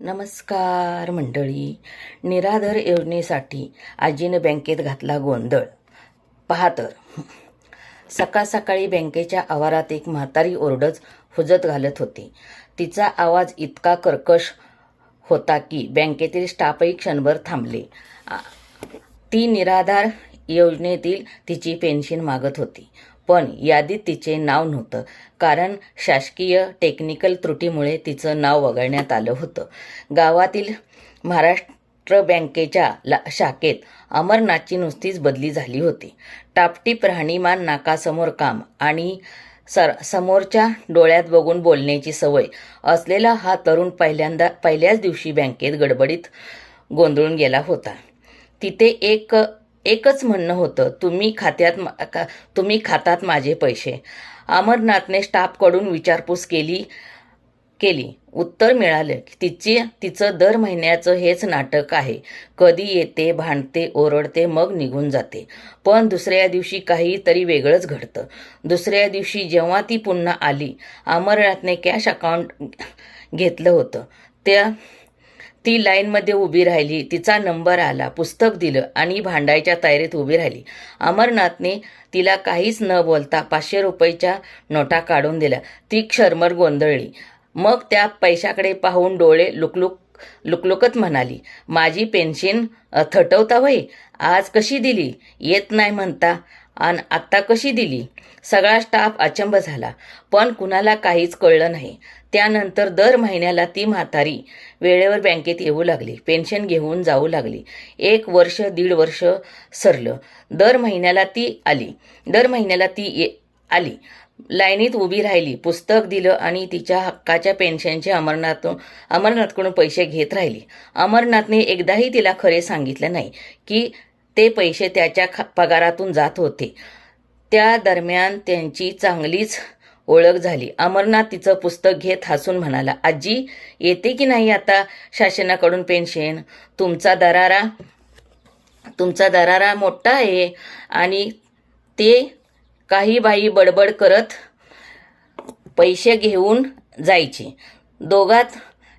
नमस्कार मंडळी. निराधार योजनेसाठी आजीनं बँकेत घातला गोंधळ. पहा तर. सकाळ सकाळी बँकेच्या आवारात एक म्हातारी ओरडच हुजत घालत होती. तिचा आवाज इतका कर्कश होता की बँकेतील स्टाफही क्षणभर थांबले. ती निराधार योजनेतील तिची पेन्शन मागत होती. पण यादीत तिचे नाव नव्हतं कारण शासकीय टेक्निकल त्रुटीमुळे तिचं नाव वगळण्यात आलं होतं. गावातील महाराष्ट्र बँकेच्या ला शाखेत अमरनाथची नुसतीच बदली झाली होती. टापटीप राहणीमान नाकासमोर काम आणि सर समोरच्या डोळ्यात बघून बोलण्याची सवय असलेला हा तरुण पहिल्यांदा पहिल्याच दिवशी बँकेत गडबडीत गोंधळून गेला होता. तिथे एक एकच म्हणणं होतं तुम्ही खात्यात का- तुम्ही खातात माझे पैसे. अमरनाथने स्टाफकडून विचारपूस केली केली. उत्तर मिळालं की तिची तिचं दर महिन्याचं हेच नाटक आहे. कधी येते भांडते ओरडते मग निघून जाते. पण दुसऱ्या दिवशी काहीतरी वेगळंच घडतं. दुसऱ्या दिवशी जेव्हा ती पुन्हा आली अमरनाथने कॅश अकाउंट घेतलं होतं. त्या ती लाईनमध्ये उभी राहिली तिचा नंबर आला पुस्तक दिलं आणि भांडायच्या तयारीत उभी राहिली. अमरनाथने तिला काहीच न बोलता पाचशे रुपयाच्या नोटा काढून दिल्या. ती क्षरमर गोंधळली. मग त्या पैशाकडे पाहून डोळे लुकलुक लुकलुकत म्हणाली माझी पेन्शन थटवता वय आज कशी दिली? येत नाही म्हणता. आणि आत्ता कशी दिली? सगळा स्टाफ अचंब झाला. पण कुणाला काहीच कळलं नाही. त्यानंतर दर महिन्याला ती म्हातारी वेळेवर बँकेत येऊ लागली. पेन्शन घेऊन जाऊ लागली. एक वर्ष दीड वर्ष सरलं. दर महिन्याला ती आली. दर महिन्याला ती ये आली. लाईनीत उभी राहिली. पुस्तक दिलं आणि तिच्या हक्काच्या पेन्शनचे अमरनाथ अमरनाथकडून पैसे घेत राहिली. अमरनाथने एकदाही तिला खरे सांगितलं नाही की ते पैसे त्याच्या खा पगारातून जात होते. त्या दरम्यान त्यांची चांगलीच ओळख झाली. अमरनाथ तिचं पुस्तक घेत हसून म्हणाला आजी येते की नाही आता? शासनाकडून पेन्शन? तुमचा दरारा तुमचा दरारा मोठा आहे आणि ते काही बाई बडबड करत पैसे घेऊन जायचे. दोघात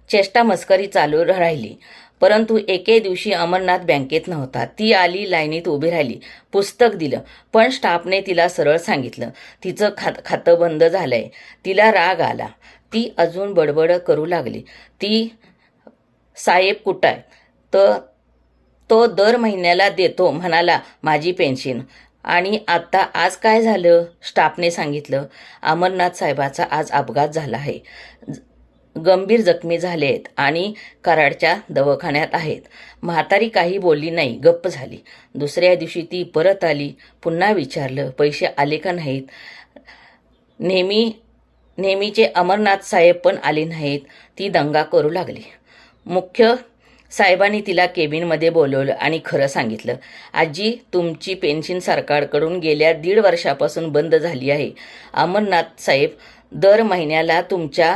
चेष्टा मस्करी चालू राहिली. परंतु एके दिवशी अमरनाथ बँकेत नव्हता. ती आली लाईनीत उभी राहिली पुस्तक दिलं पण स्टाफने तिला सरळ सांगितलं तिचं खात खातं बंद झालंय. तिला राग आला. ती अजून बडबड करू लागली. ती साहेब कुठं आहे? तर तो दर महिन्याला देतो. म्हणाला माझी पेन्शन. आणि आत्ता आज काय झालं? स्टाफने सांगितलं अमरनाथ साहेबाचा आज अपघात झाला आहे. ज- गंभीर जखमी झाले आहेत आणि कराडच्या दवाखान्यात आहेत. म्हातारी काही बोलली नाही गप्प झाली. दुसऱ्या दिवशी ती परत आली. पुन्हा विचारलं पैसे आले का नाहीत? नेहमी नेहमीचे अमरनाथ साहेब पण आले नाहीत. ती दंगा करू लागली. मुख्य साहेबांनी तिला केबिनमध्ये बोलवलं आणि खरं सांगितलं आजी तुमची पेन्शन सरकारकडून गेल्या दीड वर्षापासून बंद झाली आहे. अमरनाथ साहेब दर महिन्याला तुमच्या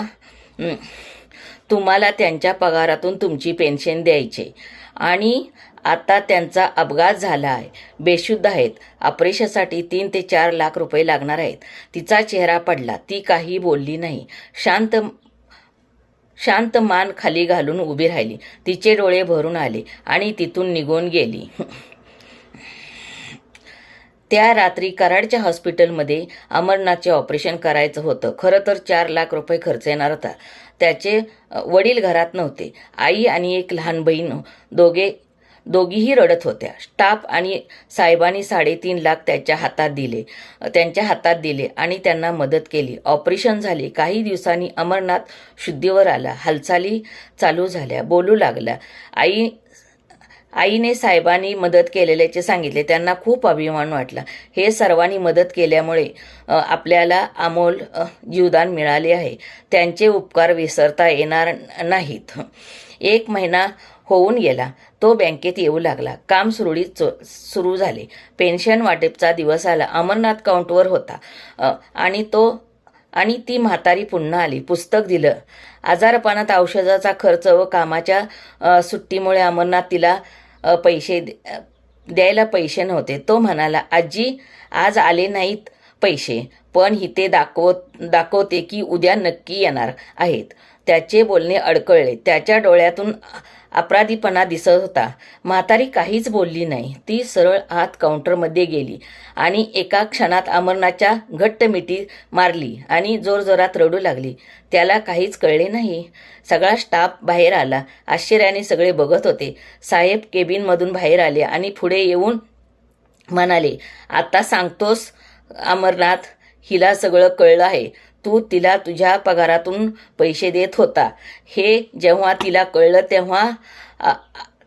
तुम्हाला त्यांच्या पगारातून तुमची पेन्शन द्यायची. आणि आता त्यांचा अपघात झाला आहे. बेशुद्ध आहेत. ऑपरेशनसाठी तीन ते चार लाख रुपये लागणार आहेत. तिचा चेहरा पडला. ती काही बोलली नाही. शांत शांत मान खाली घालून उभी राहिली. तिचे डोळे भरून आले आणि तिथून निघून गेली. त्या रात्री कराडच्या हॉस्पिटलमध्ये अमरनाथचे ऑपरेशन करायचं होतं. खरं तर चार लाख रुपये खर्च येणार होता. त्याचे वडील घरात नव्हते. आई आणि एक लहान बहीण दोघे दोघीही रडत होत्या. स्टाफ आणि साहेबांनी साडेतीन लाख त्याच्या हातात दिले त्यांच्या हातात दिले आणि त्यांना मदत केली. ऑपरेशन झाले. काही दिवसांनी अमरनाथ शुद्धीवर आला. हालचाली चालू झाल्या. बोलू लागला. आई आईने साहेबांनी मदत केलेल्याचे सांगितले. त्यांना खूप अभिमान वाटला. हे सर्वांनी मदत केल्यामुळे आपल्याला अमोल जीवदान मिळाले आहे. त्यांचे उपकार विसरता येणार नाहीत. एक महिना होऊन गेला. तो बँकेत येऊ लागला. काम सुरळीत चो- सुरू झाले. पेन्शन वाटेपचा दिवस आला. अमरनाथ काउंटवर होता. आणि तो आणि ती म्हातारी पुन्हा आली. पुस्तक दिलं. आजारपणात औषधाचा खर्च व कामाच्या सुट्टीमुळे अमरनाथ तिला पैसे द- द्यायला पैसे नव्हते. तो म्हणाला आजी आज आले नाहीत. पैसे पण ही ते दाखवत दाखवते की उद्या नक्की येणार आहेत. त्याचे बोलणे अडकळले. त्याच्या डोळ्यातून अपराधीपणा दिसत होता. म्हातारी काहीच बोलली नाही. ती सरळ आत काउंटरमध्ये गेली आणि एका क्षणात अमरनाथच्या घट्ट मिठी मारली आणि जोरजोरात रडू लागली. त्याला काहीच कळले नाही. सगळा स्टाफ बाहेर आला. आश्चर्याने सगळे बघत होते. साहेब केबिनमधून बाहेर आले आणि पुढे येऊन म्हणाले आता सांगतोस अमरनाथ हिला सगळं कळलं आहे. तू तिला तुझ्या पगारातून पैसे देत होता. हे जेव्हा तिला कळलं तेव्हा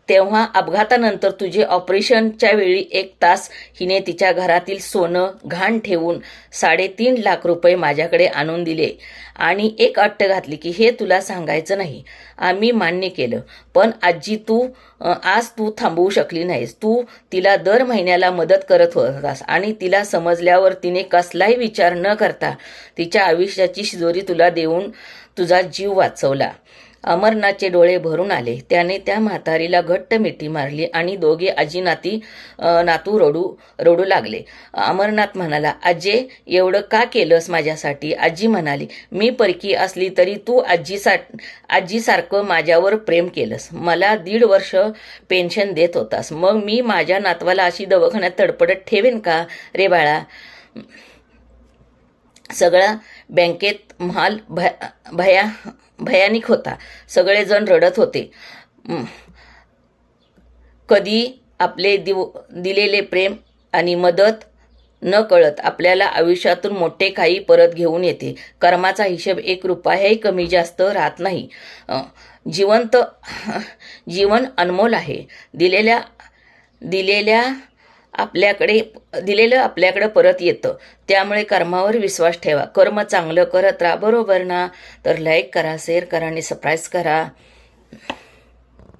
तेव्हा अपघातानंतर तुझे ऑपरेशनच्या वेळी एक तास हिने तिच्या घरातील सोनं घाण ठेवून साडेतीन लाख रुपये माझ्याकडे आणून दिले. आणि एक अट्ट घातली की हे तुला सांगायचं नाही. आम्ही मान्य केलं. पण आजी तू आज तू थांबवू शकली नाहीस. तू तिला दर महिन्याला मदत करत होतास आणि तिला समजल्यावर तिने कसलाही विचार न करता तिच्या आयुष्याची शिजोरी तुला देऊन तुझा जीव वाचवला. अमरनाथचे डोळे भरून आले. त्याने त्या म्हातारीला घट्ट मिठी मारली आणि दोघे आजी नाती नातू रडू रडू लागले. अमरनाथ म्हणाला आजे एवढं का केलंस माझ्यासाठी? आजी म्हणाली मी परकी असली तरी तू आजीसा आजीसारखं माझ्यावर प्रेम केलंस. मला दीड वर्ष पेन्शन देत होतास. मग मी माझ्या नातवाला अशी दवाखान्यात तडपडत ठेवेन का रे बाळा? सगळा बँकेत माल भ भया भयानिक होता. सगळेजण रडत होते. कधी आपले दिव दिलेले प्रेम आणि मदत न कळत आपल्याला आयुष्यातून मोठे काही परत घेऊन येते. कर्माचा हिशेब एक रुपयाही कमी जास्त राहत नाही. जिवंत जीवन अनमोल आहे. दिलेल्या दिलेल्या आपल्याकडे दिलेलं आपल्याकडं परत येतं. त्यामुळे कर्मावर विश्वास ठेवा. कर्म चांगलं करत राहा. बरोबर ना? तर लाईक करा शेअर करा आणि सबस्क्राईब करा.